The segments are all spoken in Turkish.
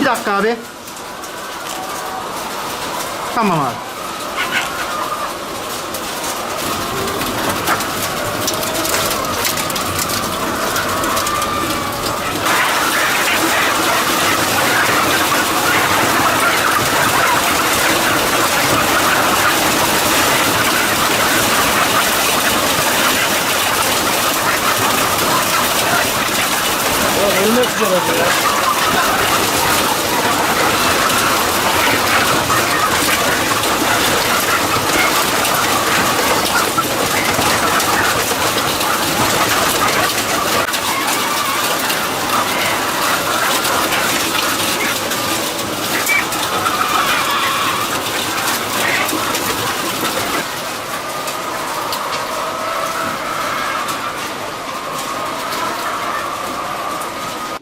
Bir dakika abi. Tamam abi. Ölmek üzere ya.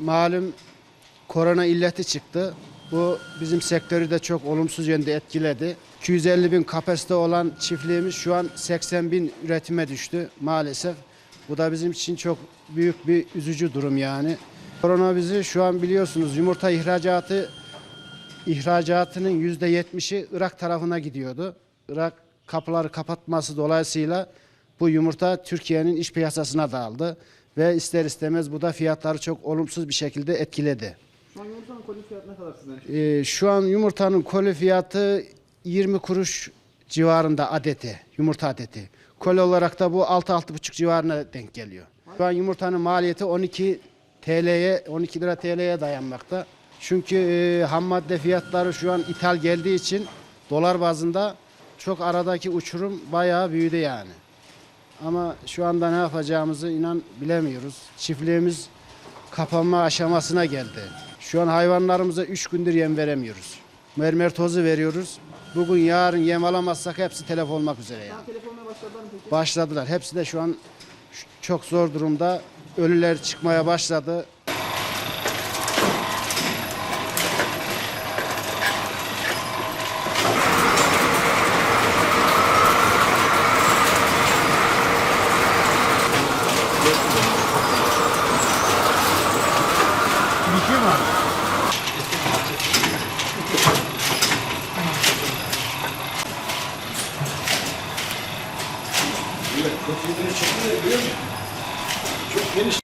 Malum korona illeti çıktı. Bu bizim sektörü de çok olumsuz yönde etkiledi. 250 bin kapasite olan çiftliğimiz şu an 80 bin üretime düştü maalesef. Bu da bizim için çok büyük bir üzücü durum yani. Korona bizi şu an biliyorsunuz yumurta ihracatı ihracatının %70'i Irak tarafına gidiyordu. Irak kapıları kapatması dolayısıyla bu yumurta Türkiye'nin iç piyasasına dağıldı ve ister istemez bu da fiyatları çok olumsuz bir şekilde etkiledi. Şu an yumurtanın koli fiyatı ne kadar sizden? Ee, şu an yumurtanın koli fiyatı 20 kuruş civarında adeti, yumurta adeti. Koli olarak da bu 6-6,5 civarına denk geliyor. Şu an yumurtanın maliyeti 12 TL'ye, 12 lira TL'ye dayanmakta. Çünkü e, ham madde fiyatları şu an ithal geldiği için dolar bazında çok aradaki uçurum bayağı büyüdü yani. Ama şu anda ne yapacağımızı inan bilemiyoruz. Çiftliğimiz kapanma aşamasına geldi. Şu an hayvanlarımıza 3 gündür yem veremiyoruz. Mermer tozu veriyoruz. Bugün yarın yem alamazsak hepsi telef olmak üzere yani. Telefonla başladılar mı peki? Başladılar. Hepsi de şu an çok zor durumda. Ölüler çıkmaya başladı. Bitiyor mu abi? Çok geniş